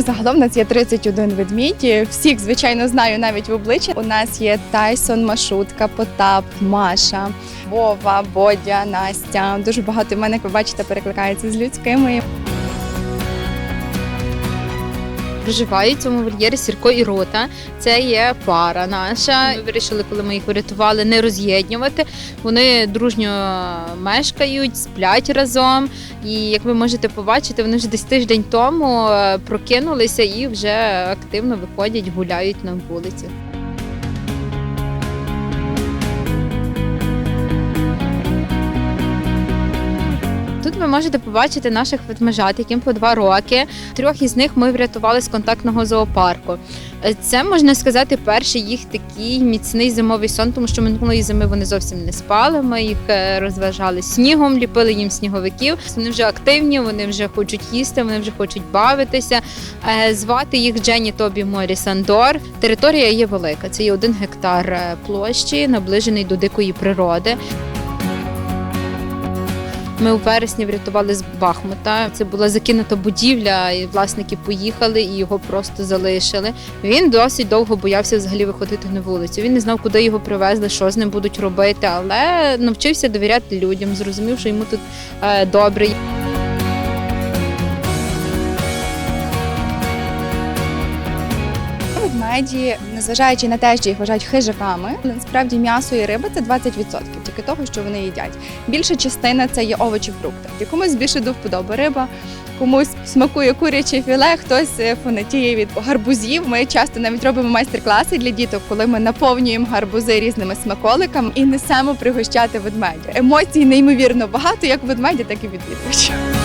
загалом у нас є 31 ведмідь. Всіх, звичайно, знаю навіть в обличчя. У нас є Тайсон, Машутка, Потап, Маша, Вова, Бодя, Настя. Дуже багато мене як ви бачите, перекликається з людськими. Проживають в цьому вольєрі Сірко і Рота. Це є пара наша. Ми вирішили, коли ми їх врятували, не роз'єднювати. Вони дружньо мешкають, сплять разом. І як ви можете побачити, вони вже десь тиждень тому е, прокинулися і вже активно виходять, гуляють на вулиці. Тут ви можете побачити наших ведмежат, яким по два роки. Трьох із них ми врятували з контактного зоопарку. Е, Це можна сказати перший їх такий міцний зимовий сон, тому що минулої зими вони зовсім не спали. Ми їх е, розважали снігом, ліпили їм сніговиків. Вони вже активні, вони вже хочуть їсти, вони вже хочуть бавитися. Е, Звати їх Дженні Тобі Морі Сандор. Територія є велика. Це є один гектар площі, наближений до дикої природи. Ми у вересні врятували з Бахмута. Це була закинута будівля, і власники поїхали і його просто залишили. Він досить довго боявся взагалі виходити на вулицю. Він не знав, куди його привезли, що з ним будуть робити, але навчився довіряти людям, зрозумів, що йому тут е, добре. Ведмеді, незважаючи на те, що їх вважають хижаками, насправді м'ясо і риба це 20% тільки того, що вони їдять. Більша частина це є овочі, фрукти. Комусь більше до вподоби риба, комусь смакує куряче філе, хтось е, фанатіє від гарбузів. Ми часто навіть робимо майстер-класи для діток, коли ми наповнюємо гарбузи різними смаколиками і несемо пригощати ведмедя. Емоцій неймовірно багато, як ведмедя, так і відвідувачів.